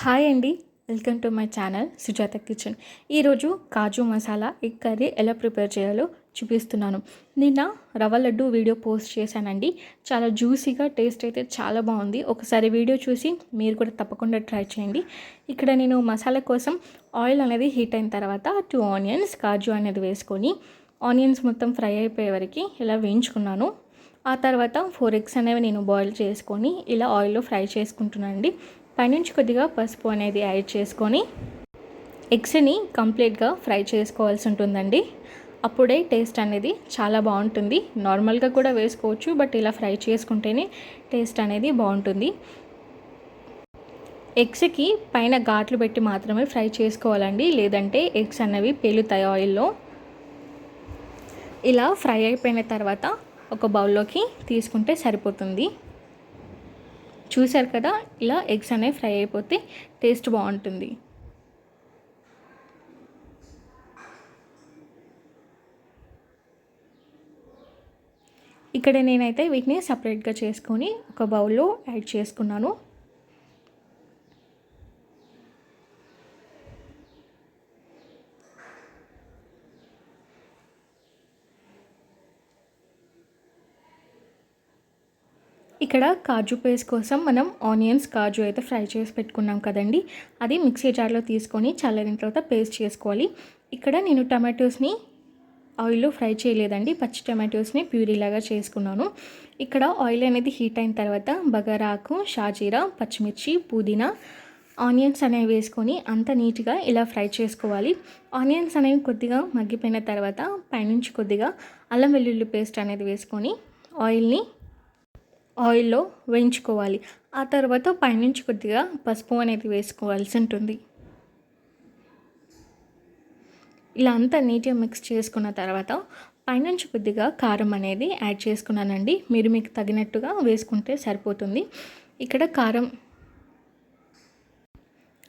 Hi అండి. Welcome to my channel Sujatha kitchen. ఈరోజు kaju masala egg curry ఎలా ప్రిపేర్ చేయాలో చూపిస్తున్నాను. నిన్న రవ్వ లడ్డు వీడియో పోస్ట్ చేశానండి. చాలా జ్యూసీగా టేస్ట్ అయితే చాలా బాగుంది. ఒకసారి వీడియో చూసి మీరు కూడా తప్పకుండా ట్రై చేయండి. ఇక్కడ నేను మసాలా కోసం ఆయిల్ అనేది హీట్ అయిన తర్వాత టూ ఆనియన్స్ కాజు అనేది వేసుకొని ఆనియన్స్ మొత్తం ఫ్రై అయిపోయే వరకు ఇలా వేయించుకున్నాను. ఆ తర్వాత ఫోర్ ఎగ్స్ అనేవి నేను బాయిల్ చేసుకొని ఇలా ఆయిల్లో ఫ్రై చేసుకుంటున్నాను అండి పైనుంచి కొద్దిగా పసుపు అనేది యాడ్ చేసుకొని ఎగ్స్ని కంప్లీట్గా ఫ్రై చేసుకోవాల్సి ఉంటుందండి. అప్పుడే టేస్ట్ అనేది చాలా బాగుంటుంది. నార్మల్గా కూడా వేసుకోవచ్చు బట్ ఇలా ఫ్రై చేసుకుంటేనే టేస్ట్ అనేది బాగుంటుంది. ఎగ్స్కి పైన ఘాట్లు పెట్టి మాత్రమే ఫ్రై చేసుకోవాలండి. లేదంటే ఎగ్స్ అనేవి పేలుతాయి ఆయిల్లో. ఇలా ఫ్రై అయిపోయిన తర్వాత ఒక బౌల్లోకి తీసుకుంటే సరిపోతుంది. చూశారు కదా ఇలా ఎగ్స్ అనేవి ఫ్రై అయిపోతే టేస్ట్ బాగుంటుంది. ఇక్కడ నేనైతే వీటిని సపరేట్గా చేసుకొని ఒక బౌల్లో యాడ్ చేసుకున్నాను. ఇక్కడ కాజు పేస్ట్ కోసం మనం ఆనియన్స్ కాజు అయితే ఫ్రై చేసి పెట్టుకున్నాం కదండి. అది మిక్సీ జార్లో తీసుకొని చల్లరిన తర్వాత పేస్ట్ చేసుకోవాలి. ఇక్కడ నేను టమాటోస్ని ఆయిల్లో ఫ్రై చేయలేదండి. పచ్చి టమాటోస్ని ప్యూరీలాగా చేసుకున్నాను. ఇక్కడ ఆయిల్ అనేది హీట్ అయిన తర్వాత బగారాకు షాజీరా పచ్చిమిర్చి పుదీనా ఆనియన్స్ అనేవి వేసుకొని అంత నీట్గా ఇలా ఫ్రై చేసుకోవాలి. ఆనియన్స్ అనేవి కొద్దిగా మగ్గిపోయిన తర్వాత పైనుంచి కొద్దిగా అల్లం వెల్లుల్లి పేస్ట్ అనేది వేసుకొని ఆయిల్ని ఆయిల్లో వేయించుకోవాలి. ఆ తర్వాత పైనుంచి కొద్దిగా పసుపు అనేది వేసుకోవాల్సి ఉంటుంది. ఇలా అంతా నీట్గా మిక్స్ చేసుకున్న తర్వాత పైనుంచి కొద్దిగా కారం అనేది యాడ్ చేసుకున్నానండి. మీరు మీకు తగినట్టుగా వేసుకుంటే సరిపోతుంది. ఇక్కడ కారం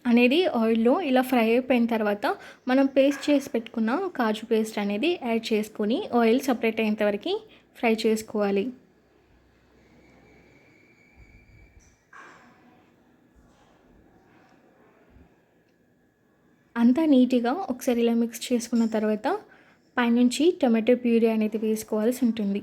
అనేది ఆయిల్లో ఇలా ఫ్రై అయిపోయిన తర్వాత మనం పేస్ట్ చేసి పెట్టుకున్న కాజు పేస్ట్ అనేది యాడ్ చేసుకొని ఆయిల్ సపరేట్ అయ్యేంతవరకు ఫ్రై చేసుకోవాలి. అంతా నీట్గా ఒకసారి ఇలా మిక్స్ చేసుకున్న తర్వాత పైనుంచి టొమాటో ప్యూరీ అనేది వేసుకోవాల్సి ఉంటుంది.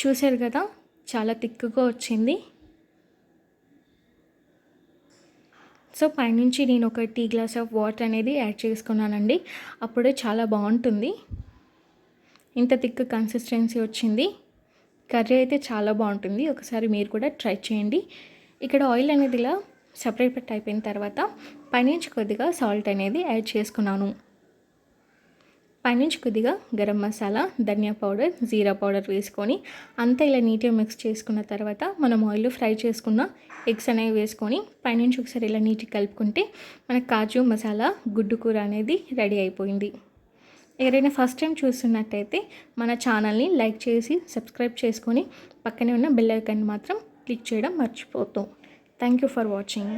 చూశారు కదా చాలా థిక్గా వచ్చింది. సో పైనుంచి నేను ఒక టీ గ్లాస్ ఆఫ్ వాటర్ అనేది యాడ్ చేసుకున్నానండి. అప్పుడే చాలా బాగుంటుంది. ఇంత థిక్ కన్సిస్టెన్సీ వచ్చింది. కర్రీ అయితే చాలా బాగుంటుంది. ఒకసారి మీరు కూడా ట్రై చేయండి. ఇక్కడ ఆయిల్ అనేది ఇలా సపరేట్ పెట్టి అయిపోయిన తర్వాత పైనుంచి కొద్దిగా సాల్ట్ అనేది యాడ్ చేసుకున్నాను. పైనుంచి కొద్దిగా గరం మసాలా ధనియా పౌడర్ జీరా పౌడర్ వేసుకొని అంతా ఇలా నీట్గా మిక్స్ చేసుకున్న తర్వాత మనం ఆయిల్ ఫ్రై చేసుకున్న ఎగ్స్ అనేవి వేసుకొని పైనుంచి ఒకసారి ఇలా నీట్గా కలుపుకుంటే మన కాజు మసాలా గుడ్డు కూర అనేది రెడీ అయిపోయింది. ఎవరైనా ఫస్ట్ టైం చూస్తున్నట్టయితే మన ఛానల్ని లైక్ చేసి సబ్స్క్రైబ్ చేసుకొని పక్కనే ఉన్న బెల్ ఐకాన్ మాత్రం క్లిక్ చేయడం మర్చిపోతాం థ్యాంక్ యూ ఫర్ వాచింగ్.